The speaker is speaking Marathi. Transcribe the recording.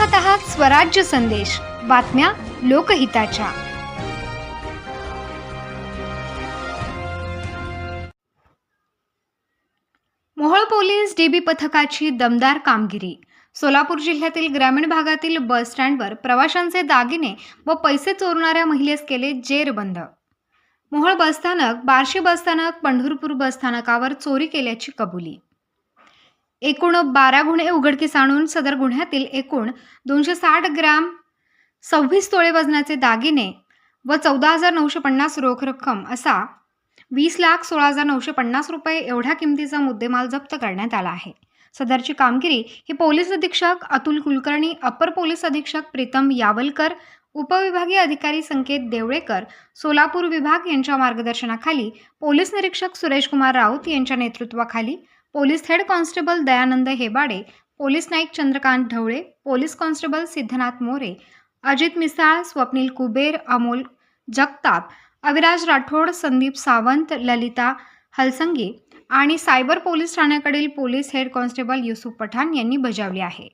पाहत आहात स्वराज्य संदेश. बातम्या लोकहिताच्या. मोहोळ पोलीस डीबी पथकाची दमदार कामगिरी. सोलापूर जिल्ह्यातील ग्रामीण भागातील बस स्टँडवर प्रवाशांचे दागिने व पैसे चोरणाऱ्या महिलेस केले जेरबंद. मोहोळ बसस्थानक बार्शी बसस्थानक पंढरपूर बसस्थानकावर चोरी केल्याची कबुली. एकूण बारा गुन्हे उघडकीस आणून सदर गुन्ह्यातील एकूण दोनशे साठ ग्रॅम सव्वीस तोळे वजनाचे दागिने व चौदा हजार नऊशे पन्नास रोख रक्कम असा वीस लाख सोळा हजार नऊशे पन्नास रुपये एवढ्या किमतीचा मुद्देमाल जप्त करण्यात आला आहे. सदरची कामगिरी ही पोलीस अधीक्षक अतुल कुलकर्णी अपर पोलीस अधीक्षक प्रीतम यावलकर उपविभागीय अधिकारी संकेत देवळेकर सोलापूर विभाग यांच्या मार्गदर्शनाखाली पोलीस निरीक्षक सुरेश कुमार राऊत यांच्या नेतृत्वाखाली police head constable Dayanand Hebade police Naik Chandrakant Dhavale police constable Siddhnath More Ajit Misal Swapnil Kuber Amol Jagtap Aviraj Rathod Sandeep Sawant Lalita Halsangi आणि cyber police ठाण्याकडील police head constable Yusuf Pathan यांनी बजावली आहे.